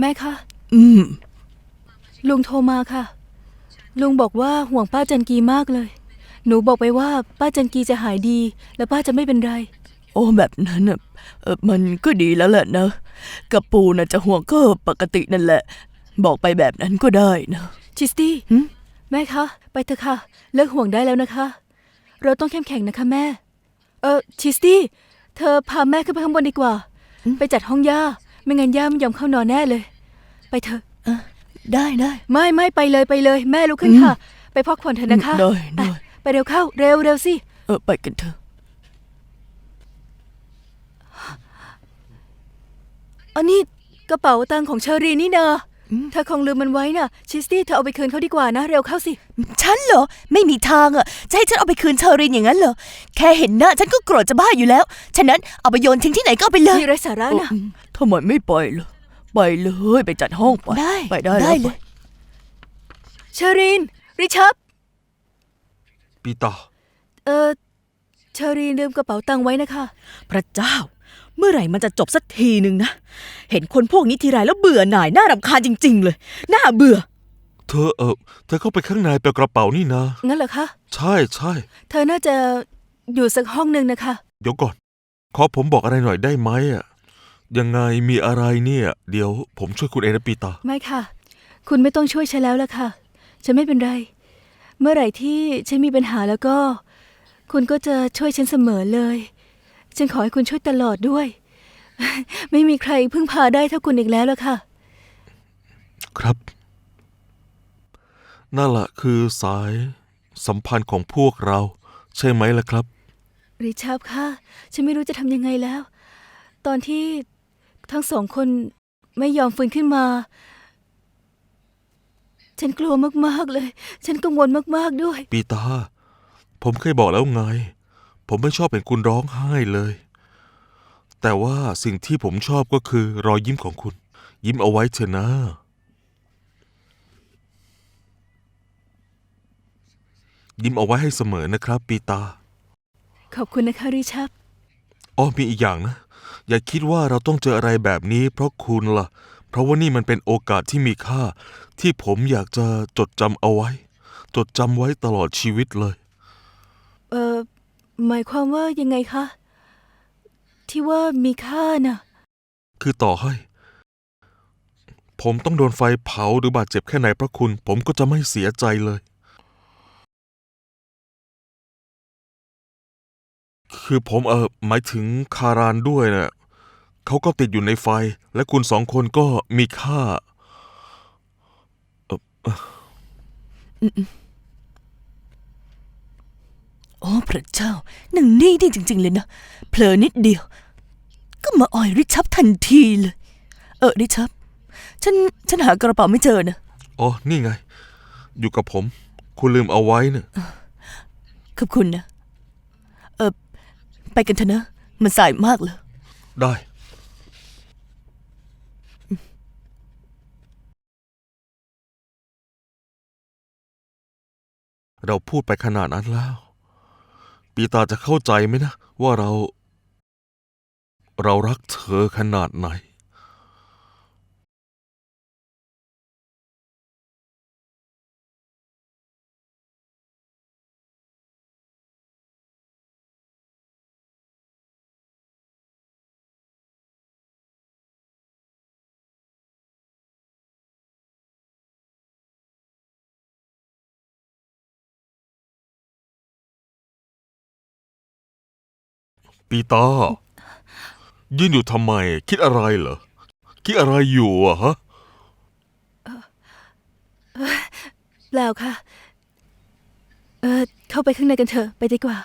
แม่คะอืม ลุงโทรมาค่ะ ลุงบอกว่าห่วงป้าจันกีมากเลย หนูบอกไปว่าป้าจันกีจะหายดี แล้วป้าจะไม่เป็นไร โอ้แบบนั้นน่ะเออมันก็ดีแล้วแหละนะกับปูน่ะจะห่วงก็ปกตินั่นแหละ บอกไปแบบนั้นก็ได้นะ ชิสตี้หึ แม่คะไปเถอะค่ะ เลิกห่วงได้แล้วนะคะ เราต้องเข้มแข็งนะคะแม่ เออชิสตี้เธอพาแม่ขึ้นไปข้างบนดีกว่า ไปจัดห้องย่า ไม่งั้นย่าไม่ยอมเข้านอนแน่เลย ไปเถอะ ได้ได้ไม่ไม่ไปเลยไปเลย แม่ลุกขึ้นค่ะ ไปพักผ่อนเถอะนะคะ ได้ได้ไปไปเร็วเข้า เร็วเร็วสิ เออไปกันเถอะ อันนี้กระเป๋าตังค์ของเชอรีนี่เนอะ เธอคงลืมมันไว้น่ะ ชิสตี้เธอเอาไปคืนเขาดีกว่านะ เร็วเข้าสิ ฉันเหรอ ไม่มีทางอะ จะให้ฉันเอาไปคืนเชอรินอย่างนั้นเหรอ แค่เห็นหน้าฉันก็โกรธจะบ้าอยู่แล้ว ฉะนั้นเอาไปโยนทิ้งที่ไหนก็เอาไปเลยที่ไร้สาระน่ะทำไมไม่ไปล่ะไปเลยไปจัดห้องไปได้ไปได้ได้แล้วเลยไปเชอรีนริชับปีเตาเออเชอรีนลืมกระเป๋าตังค์ไว้นะคะ พระเจ้า เมื่อไหร่มันจะจบสักทีหนึ่งนะ เห็นคนพวกนี้ทีไรแล้วเบื่อหน่ายน่ารำคาญจริง ๆ เลย น่าเบื่อ เธอเออเธอเข้าไปข้างในไปกระเป๋านี่นะ งั้นเหรอคะ ใช่ใช่เธอน่าจะอยู่สักห้องหนึ่งนะคะ เดี๋ยวก่อน ขอผมบอกอะไรหน่อยได้ไหมอะยังไงมีอะไรเนี่ย เดี๋ยวผมช่วยคุณเองนะปีเตา ไม่ค่ะ คุณไม่ต้องช่วยฉันแล้วล่ะค่ะ ฉันไม่เป็นไร เมื่อไหร่ที่ฉันมีปัญหาแล้วก็ คุณก็จะช่วยฉันเสมอเลย ฉันขอให้คุณช่วยตลอดด้วย ไม่มีใครพึ่งพาได้เท่าคุณอีกแล้วล่ะค่ะ ครับ นั่นแหละคือสายสัมพันธ์ของพวกเรา ใช่ไหมล่ะครับ ริชาร์ดค่ะ ฉันไม่รู้จะทำยังไงแล้ว ตอนที่ทั้งสองคนไม่ยอมฟื้นขึ้นมา ฉันกลัวมาก ๆ เลย ฉันกังวลมาก ๆ ด้วย ปีตา ผมเคยบอกแล้วไง ผมไม่ชอบเป็นคุณร้องไห้เลย แต่ว่าสิ่งที่ผมชอบก็คือรอยยิ้มของคุณ ยิ้มเอาไว้เถอะนะ ยิ้มเอาไว้ให้เสมอนะครับ ปีตา ขอบคุณนะคะริชาร์ดอ๋อมีอีกอย่างนะ อย่าคิดว่าเราต้องเจออะไรแบบนี้ เพราะคุณล่ะ เพราะว่านี่มันเป็นโอกาสที่มีค่า ที่ผมอยากจะจดจำเอาไว้ จดจำไว้ตลอดชีวิตเลย เอ่อ หมายความว่ายังไงคะ ที่ว่ามีค่าน่ะ คือต่อให้ ผมต้องโดนไฟเผาหรือบาดเจ็บแค่ไหนเพราะคุณ ผมก็จะไม่เสียใจเลย คือผมเออหมายถึงคารานด้วยนะ่ะเขาก็ติดอยู่ในไฟ และคุณสองคนก็มีค่าโอ้ พระเจ้าหนึ่งนี่ดีจริง ๆ เลยนะ เผลอนิดเดียว ก็มาอ่อยริชับทันทีเลย เออริชับ ฉันฉันหากระเป๋าไม่เจอนะอ๋อ นี่ไง อยู่กับผม คุณลืมเอาไว้เนี่ยขอบคุณนะ เออไปกันเถอะนะ มันสายมากเลยได้ เราพูดไปขนาดนั้นแล้ว ปีตาจะเข้าใจไหมนะ ว่าเรา เรารักเธอขนาดไหน ปีตายืนอยู่ทำไม คิดอะไรเหรอ คิดอะไรอยู่อะฮะ เปล่าค่ะ เออเข้าไปข้างในกันเถอะไปดีกว่า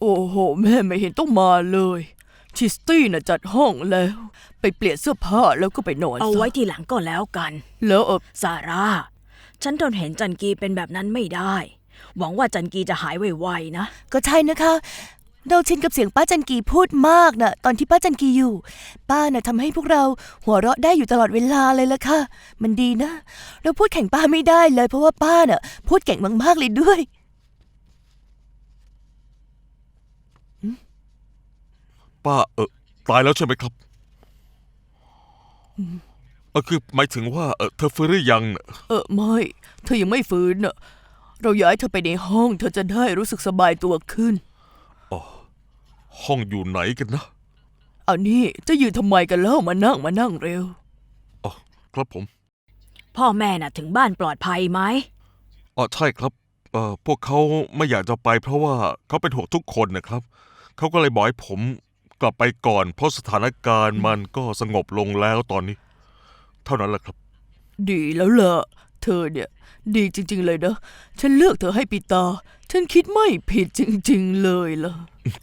โอ้โห แม่ไม่เห็นต้องมาเลย ชิสตี้น่ะจัดห้องแล้ว ไปเปลี่ยนเสื้อผ้าแล้วก็ไปนอนเอาไว้ซะทีหลังก็แล้วกัน แล้วเออซาร่า ฉันทนเห็นจันกีเป็นแบบนั้นไม่ได้ หวังว่าจันกีจะหายไวๆนะ ก็ใช่นะคะ เราชินกับเสียงป้าจันกีพูดมากนะตอนที่ป้าจันกีอยู่ ป้าน่ะทำให้พวกเราหัวเราะได้อยู่ตลอดเวลาเลยละค่ะ มันดีนะ เราพูดแข่งป้าไม่ได้เลย เพราะว่าป้าน่ะพูดเก่งมากๆเลยด้วยป้าเออตายแล้วใช่ไหมครับ เออคือหมายถึงว่าเออเธอฟื้นหรือยังน่ะเออไม่ เธอยังไม่ฟื้นน่ะ เราย้ายเธอไปในห้อง เธอจะได้รู้สึกสบายตัวขึ้น ห้องอยู่ไหนกันนะเอานี่จะยืนทำไมกันแล้วมานั่งมานั่งเร็ว อ๋อครับผมพ่อแม่น่ะถึงบ้านปลอดภัยไหม อ๋อใช่ครับเอ่อพวกเขาไม่อยากจะไป เพราะว่าเขาเป็นห่วงทุกคนนะครับเขาก็เลยบอกให้ผมกลับไปก่อน เพราะสถานการณ์มันก็สงบลงแล้วตอนนี้ เท่านั้นแหละครับ ดีแล้วล่ะ เธอเนี่ย ดีจริง ๆ เลยนะ ฉันเลือกเธอให้ปีตา ฉันคิดไม่ผิดจริง ๆ เลยล่ะ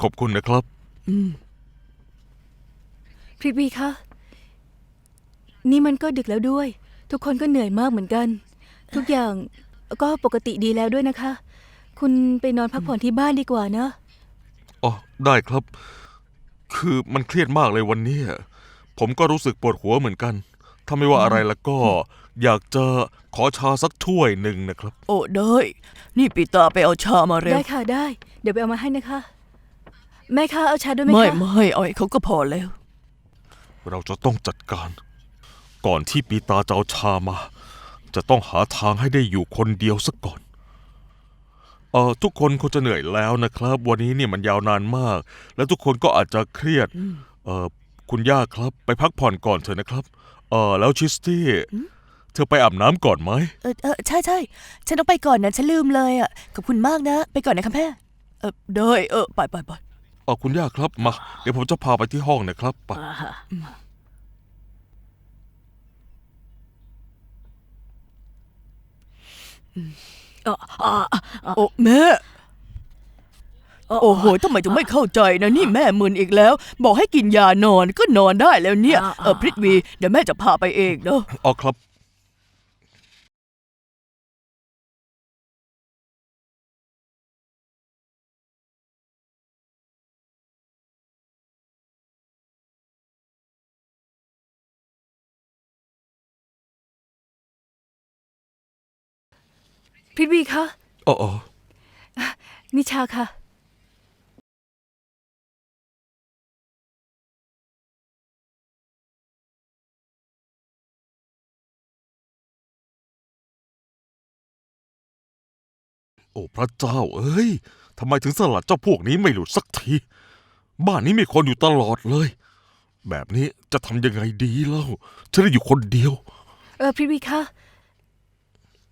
ขอบคุณนะครับ พริตวีคะ นี่มันก็ดึกแล้วด้วย ทุกคนก็เหนื่อยมากเหมือนกัน ทุกอย่างก็ปกติดีแล้วด้วยนะคะ คุณไปนอนพักผ่อนที่บ้านดีกว่านะ อ๋อ ได้ครับ คือมันเครียดมากเลยวันนี้ ผมก็รู้สึกปวดหัวเหมือนกัน ถ้าไม่ว่าอะไรแล้วก็ อยากจะขอชาสักถ้วยหนึ่งนะครับ โอ้ได้ นี่ปีตาไปเอาชามาเร็ว ได้ค่ะได้ เดี๋ยวไปเอามาให้นะคะ แม่คะเอาชาด้วยไหมไม่คะไม่เอาให้เขาก็พอแล้ว เราจะต้องจัดการ ก่อนที่ปีตาจะเอาชามา จะต้องหาทางให้ได้อยู่คนเดียวสักก่อน เอ่อทุกคนคงจะเหนื่อยแล้วนะครับ วันนี้เนี่ยมันยาวนานมาก และทุกคนก็อาจจะเครียด เอ่อคุณย่าครับ ไปพักผ่อนก่อนเถอะนะครับ เอ่อแล้วชิสตี้ เธอไปอาบน้ำก่อนไหม เออเออใช่ใช่ฉันต้องไปก่อนนะ ฉันลืมเลยอะ ขอบคุณมากนะ ไปก่อนนะคะแม่เออได้เออไปไปไปเออคุณย่าครับมา เดี๋ยวผมจะพาไปที่ห้องนะครับไปโอ้แม่ โอ้โหทำไมถึงไม่เข้าใจนะนี่แม่มึนอีกแล้ว บอกให้กินยานอนก็นอนได้แล้วเนี่ย เออพริตวี เดี๋ยวแม่จะพาไปเองเนาะอ๋อครับ พริตวีคะ อ๋ออ๋อนิชาค่ะ อ้พระเจ้า เอ้ยทำไมถึงสลัดเจ้าพวกนี้ไม่หลุดสักที บ้านนี้มีคนอยู่ตลอดเลย แบบนี้จะทำยังไงดีเล่าฉันได้อยู่คนเดียว เออพริตวีคะ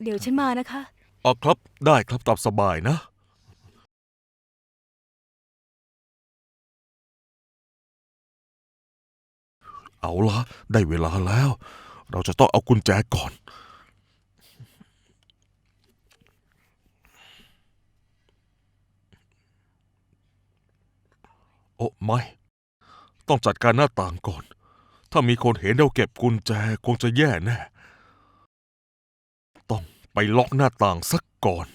เดี๋ยวฉันมานะคะ อ๋อครับได้ครับตามสบายนะ เอาละได้เวลาแล้ว เราจะต้องเอากุญแจก่อน โอ้ไม่ ต้องจัดการหน้าต่างก่อน ถ้ามีคนเห็นเราเก็บกุญแจคงจะแย่แน่ ต้องไปล็อกหน้าต่างสักก่อน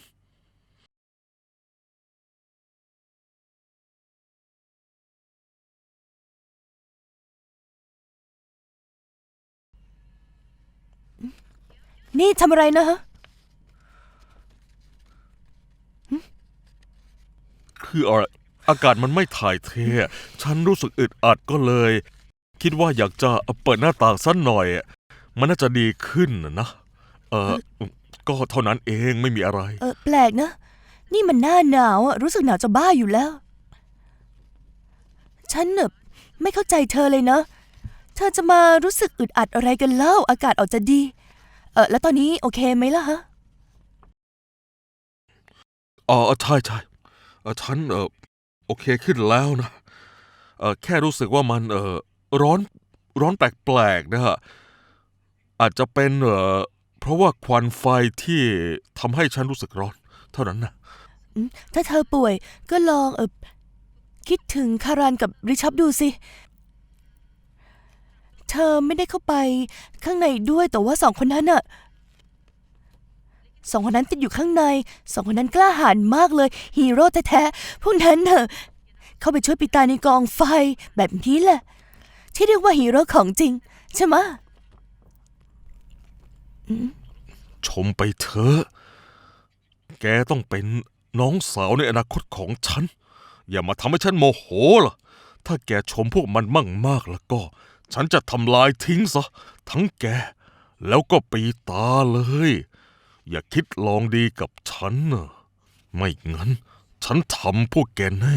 นี่ทำอะไรนะฮะคืออะไร อากาศมันไม่ถ่ายเท ฉันรู้สึกอึดอัดก็เลย คิดว่าอยากจะเปิดหน้าต่างสักหน่อย มันน่าจะดีขึ้นนะ เออก็เท่านั้นเองไม่มีอะไร เออแปลกนะ นี่มันหน้าหนาวอะรู้สึกหนาวจะบ้าอยู่แล้ว ฉันเน่ะไม่เข้าใจเธอเลยนะ เธอจะมารู้สึกอึดอัดอะไรกันเล่า อากาศออกจะดี เออแล้วตอนนี้โอเคไหมล่ะฮะ อ๋อใช่ใช่เออฉันเออ โอเคขึ้นแล้วนะเออแค่รู้สึกว่ามันเออร้อนร้อนแปลกๆนะฮะอาจจะเป็นเออเพราะว่าควันไฟที่ทำให้ฉันรู้สึกร้อน เท่านั้นนะถ้าเธอป่วยก็ลองเออคิดถึงคารานกับริชับดูสิ เธอไม่ได้เข้าไปข้างในด้วยแต่ว่าสองคนนั้นน่ะ สองคนนั้นติดอยู่ข้างใน สองคนนั้นกล้าหาญมากเลย ฮีโร่แท้ๆ พวกนั้นเนอะเข้าไปช่วยปิตาในกองไฟแบบนี้แหละ ที่เรียกว่าฮีโร่ของจริง ใช่ไหมชมไปเถอะ แกต้องเป็นน้องสาวในอนาคตของฉัน อย่ามาทำให้ฉันโมโหล่ะ ถ้าแกชมพวกมันมั่งมากแล้วก็ ฉันจะทำลายทิ้งซะ ทั้งแก แล้วก็ปีตาเลย อย่าคิดลองดีกับฉันนะไม่งั้น ฉันทำพวกแกแน่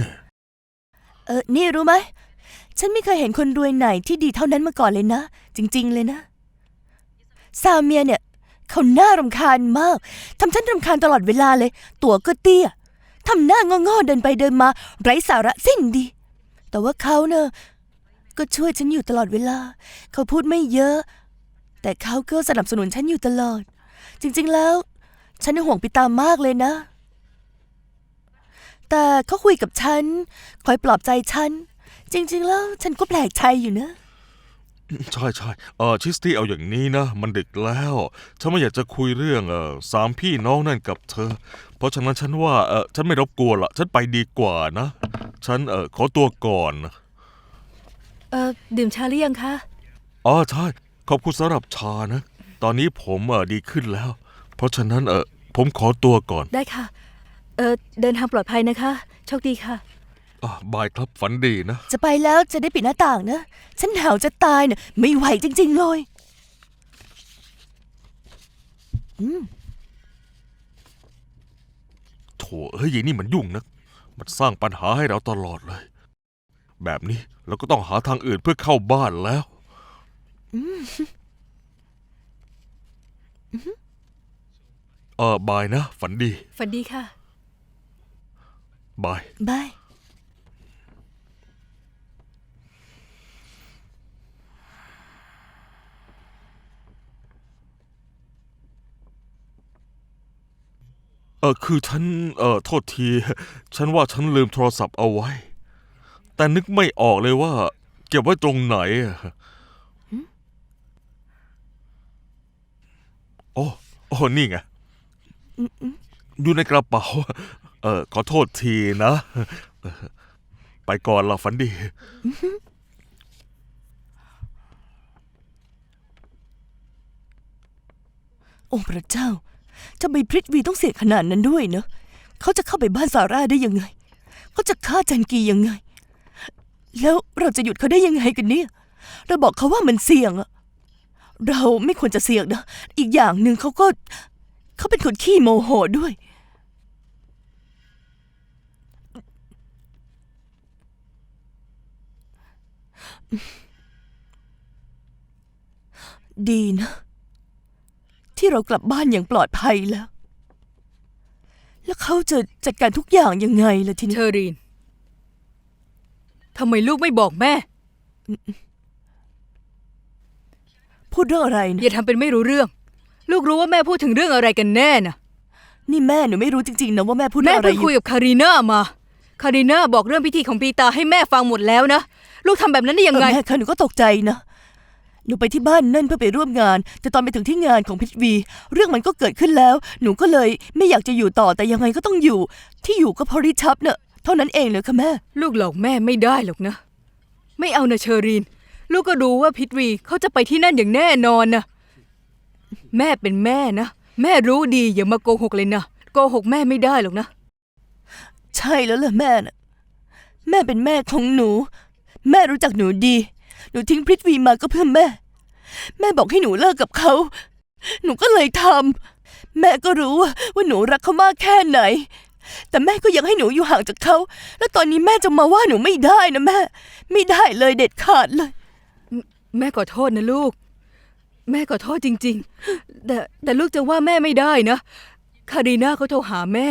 เออ นี่รู้ไหม ฉันไม่เคยเห็นคนรวยไหนที่ดีเท่านั้นมาก่อนเลยนะ จริง ๆ เลยนะ ซาเมียเนี่ย เขาหน่ารำคาญมาก ทำฉันรำคาญตลอดเวลาเลย ตัวก็เตี้ย ทำหน้างอๆเดินไปเดินมา ไร้สาระสิ้นดี แต่ว่าเขาเนอะก็ช่วยฉันอยู่ตลอดเวลา เขาพูดไม่เยอะ แต่เขาก็สนับสนุนฉันอยู่ตลอด จริงๆแล้ว ฉันห่วงปีตามากเลยนะ แต่เขาคุยกับฉัน คอยปลอบใจฉัน จริง ๆ แล้วฉันก็แปลกใจอยู่นะ ใช่ใช่เออชิสตี้เอาอย่างนี้นะ มันดึกแล้วฉันไม่อยากจะคุยเรื่องเออสามพี่น้องนั่นกับเธอ เพราะฉะนั้นฉันว่าเออฉันไม่รบกวนละฉันไปดีกว่านะ ฉันเออขอตัวก่อนนะเออดื่มชาหรือยังคะ อ๋อใช่ขอบคุณสำหรับชานะ ตอนนี้ผมเออดีขึ้นแล้ว เพราะฉะนั้นเออผมขอตัวก่อนได้ค่ะ เออเดินทางปลอดภัยนะคะ โชคดีค่ะ อะบายครับฝันดีนะ จะไปแล้วจะได้ปิดหน้าต่างนะ ฉันหนาวจะตายเนี่ยไม่ไหวจริง ๆ เลยโถเอ้ยยายนี่มันยุ่งนะ มันสร้างปัญหาให้เราตลอดเลย แบบนี้เราก็ต้องหาทางอื่นเพื่อเข้าบ้านแล้ว เออบายนะ ฝันดี ฝันดีค่ะ บาย บาย เออคือฉัน เออโทษที ฉันว่าฉันลืมโทรศัพท์เอาไว้ แต่นึกไม่ออกเลยว่า เก็บไว้ตรงไหนอะ โอ้โอ้นี่ไงอยู่ในกระเป๋า เออขอโทษทีนะเออไปก่อนละฝันดี โอ้พระเจ้าทำไมพริตวีต้องเสี่ยงขนาดนั้นด้วยเนอะเขาจะเข้าไปบ้านซาร่าได้ยังไง เขาจะฆ่าจันกียังไง แล้วเราจะหยุดเขาได้ยังไงกันเนี่ย เราบอกเขาว่ามันเสี่ยงอะ เราไม่ควรจะเสี่ยงนะ อีกอย่างหนึ่งเขาก็ เขาเป็นคนขี้โมโหด้วย ดีนะ ที่เรากลับบ้านอย่างปลอดภัยแล้ว แล้วเขาจะจัดการทุกอย่างยังไงล่ะทีนี้เชอรีนทำไมลูกไม่บอกแม่ พูดเรื่องอะไรอนะย่าทำเป็นไม่รู้เรื่อง ลูกรู้ว่าแม่พูดถึงเรื่องอะไรกันแน่น่ะนี่แม่หนูไม่รู้จริงๆนะว่าแม่พูดเรื่แม่องอะไรเพิ่งอคุยยู่กับคารีนามา คารีนาบอกเรื่องพิธีของปีตาให้แม่ฟังหมดแล้วนะ ลูกทำแบบนั้นได้ยังไงเออแม่คะหนูก็ตกใจนะหนูไปที่บ้านนั่นเพื่อไปร่วมงาน แต่ตอนไปถึงที่งานของพิทวี เรื่องมันก็เกิดขึ้นแล้ว หนูก็เลยไม่อยากจะอยู่ต่อแต่ยังไงก็ต้องอยู่ ที่อยู่ก็เพราะริชับเนะ่ะเท่านั้นเองเลยค่ะแม่ ลูกหลอกแม่ไม่ได้หรอกนะ ไม่เอานะเชอรีน ลูกก็รู้ว่าพิทวีเขาจะไปที่นั่นอย่างแน่นอนนะแม่เป็นแม่นะแม่รู้ดีอย่ามาโกหกเลยนะโกหกแม่ไม่ได้หรอกนะ ใช่แล้วล่ะแม่น่ะแม่เป็นแม่ของหนู แม่รู้จักหนูดี หนูทิ้งพริตวีมาก็เพื่อแม่ แม่บอกให้หนูเลิกกับเขา หนูก็เลยทำแม่ก็รู้ว่าว่าหนูรักเขามากแค่ไหน แต่แม่ก็ยังให้หนูอยู่ห่างจากเขา แล้วตอนนี้แม่จะมาว่าหนูไม่ได้นะแม่ ไม่ได้เลยเด็ดขาดเลย แม่ขอโทษนะลูก แม่ขอโทษจริง ๆ แต่แต่ลูกจะว่าแม่ไม่ได้นะคารีนาเขาโทรหาแม่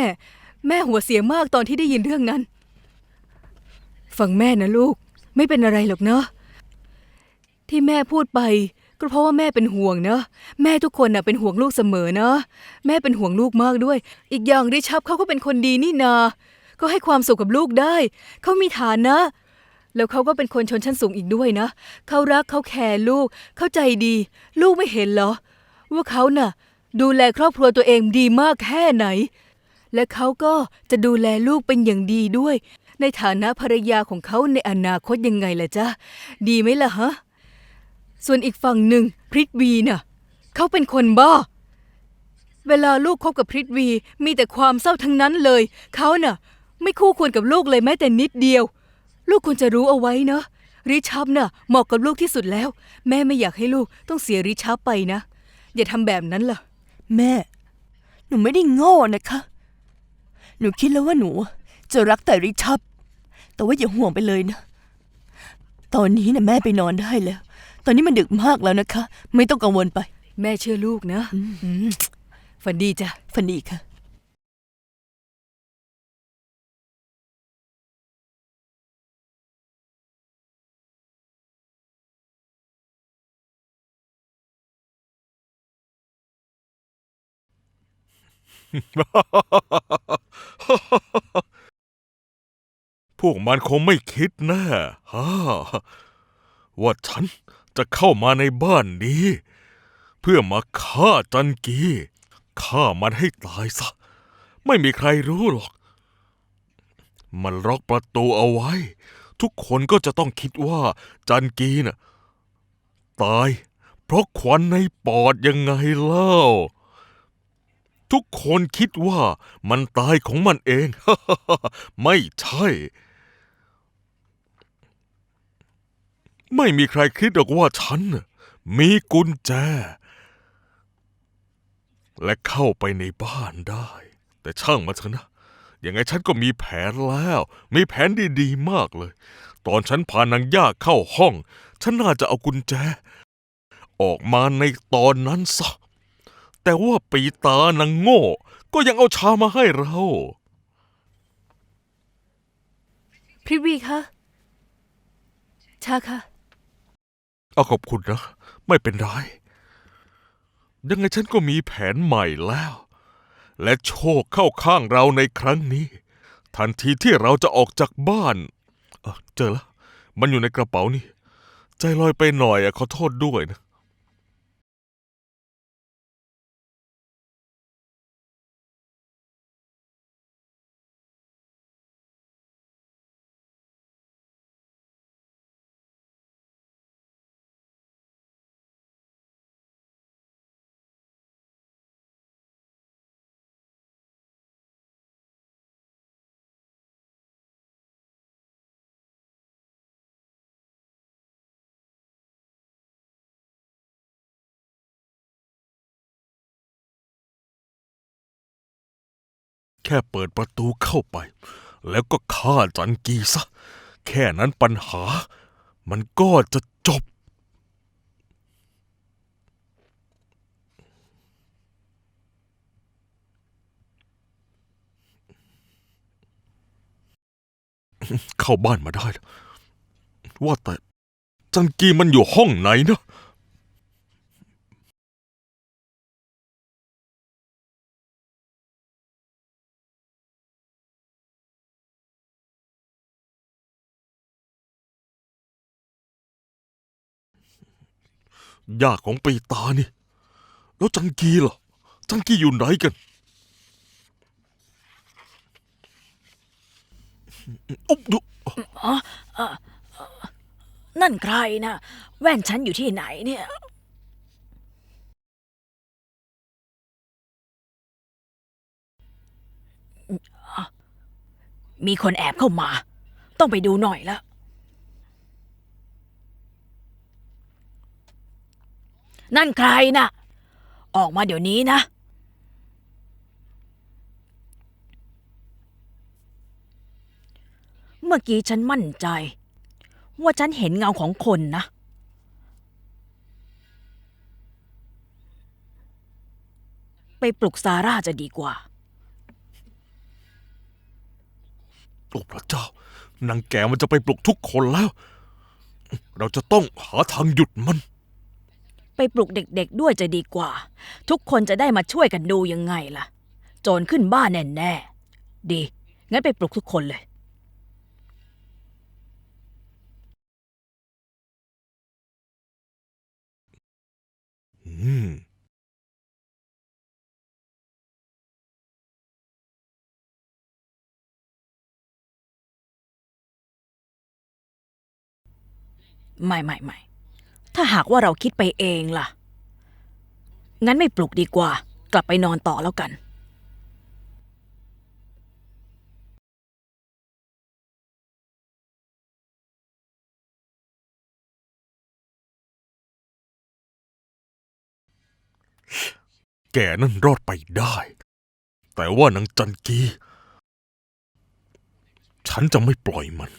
แม่หัวเสียมากตอนที่ได้ยินเรื่องนั้น ฟังแม่นะลูก ไม่เป็นอะไรหรอกเนาะที่แม่พูดไปก็เพราะว่าแม่เป็นห่วงเนะแม่ทุกคนน่ะเป็นห่วงลูกเสมอนะแม่เป็นห่วงลูกมากด้วย อีกอย่างริชับเขาก็เป็นคนดีนี่นา ก็ให้ความสุขกับลูกได้ เขามีฐานะ แล้วเขาก็เป็นคนชนชั้นสูงอีกด้วยนะ เขารักเขาแคร์ลูก เข้าใจดี ลูกไม่เห็นเหรอ ว่าเขาน่ะ ดูแลครอบครัวตัวเองดีมากแค่ไหน และเขาก็จะดูแลลูกเป็นอย่างดีด้วย ในฐานะภรรยาของเขาในอนาคตยังไงล่ะจ๊ะ ดีไหมล่ะฮะ ส่วนอีกฝั่งหนึ่งพริตวีน่ะ เขาเป็นคนบ้า เวลาลูกคบกับพริตวีมีแต่ความเศร้าทั้งนั้นเลย เขาน่ะ ไม่คู่ควรกับลูกเลยแม้แต่นิดเดียว ลูกควรจะรู้เอาไว้เนอะริชับน่ะเหมาะกับลูกที่สุดแล้ว แม่ไม่อยากให้ลูกต้องเสียริชับไปนะ อย่าทำแบบนั้นล่ะ แม่ หนูไม่ได้โง่นะคะ หนูคิดแล้วว่าหนู จะรักแต่ริชับ แต่ว่าอย่าห่วงไปเลยนะ ตอนนี้นะแม่ไปนอนได้แล้ว ตอนนี้มันดึกมากแล้วนะคะ ไม่ต้องกังวลไป แม่เชื่อลูกนะอืมฝันดีจ้ะ ฝันดีค่ะ พวกมันคงไม่คิดแน่ฮ่าว่าฉันจะเข้ามาในบ้านนี้ เพื่อมาฆ่าจันกีฆ่ามันให้ตายซะ ไม่มีใครรู้หรอก มันล็อกประตูเอาไว้ ทุกคนก็จะต้องคิดว่าจันกีน่ะ ตายเพราะควันในปอดยังไงเล่า ทุกคนคิดว่ามันตายของมันเอง ไม่ใช่ ไม่มีใครคิดหรอกว่าฉันมีกุญแจ และเข้าไปในบ้านได้ แต่ช่างมาเถอะนะยังไงฉันก็มีแผนแล้ว มีแผนดีๆมากเลย ตอนฉันพานางย่าเข้าห้อง ฉันน่าจะเอากุญแจ ออกมาในตอนนั้นซะ แต่ว่าปีตานางโง่ ก็ยังเอาชามาให้เรา พริตวีคะชาค่ะ เอาขอบคุณนะ ไม่เป็นไร ยังไงฉันก็มีแผนใหม่แล้ว และโชคเข้าข้างเราในครั้งนี้ ทันทีที่เราจะออกจากบ้านเอ้อเจอแล้ว มันอยู่ในกระเป๋านี่ ใจลอยไปหน่อยอะขอโทษด้วยนะ ค่เปิดประตูเข้าไป แล้วก็ฆ่าจันกีซะ แค่นั้นปัญหา มันก็จะจบ เข้าบ้านมาได้วว่าแต่จันกีมันอยู่ห้องไหนนะ ย่าของปีตานี่ แล้วจังกีล่ะ จังกีอยู่ไหนกันอุ๊บดูนั่นใครนะแว่นฉันอยู่ที่ไหนเนี่ย มีคนแอบเข้ามา ต้องไปดูหน่อยละ นั่นใครนะออกมาเดี๋ยวนี้นะ เมื่อกี้ฉันมั่นใจ ว่าฉันเห็นเงาของคนนะ ไปปลุกซาร่าจะดีกว่า โอ้พระเจ้านางแกมันจะไปปลุกทุกคนแล้ว เราจะต้องหาทางหยุดมัน ไปปลุกเด็กๆด้วยจะดีกว่า ทุกคนจะได้มาช่วยกันดูยังไงล่ะ โจรขึ้นบ้านแน่ๆ ดี งั้นไปปลุกทุกคนเลยอืมไม่ไม่ไม่ ถ้าหากว่าเราคิดไปเองล่ะ งั้นไม่ปลุกดีกว่า กลับไปนอนต่อแล้วกันแกนั่นรอดไปได้ แต่ว่านางจันกี ฉันจะไม่ปล่อยมัน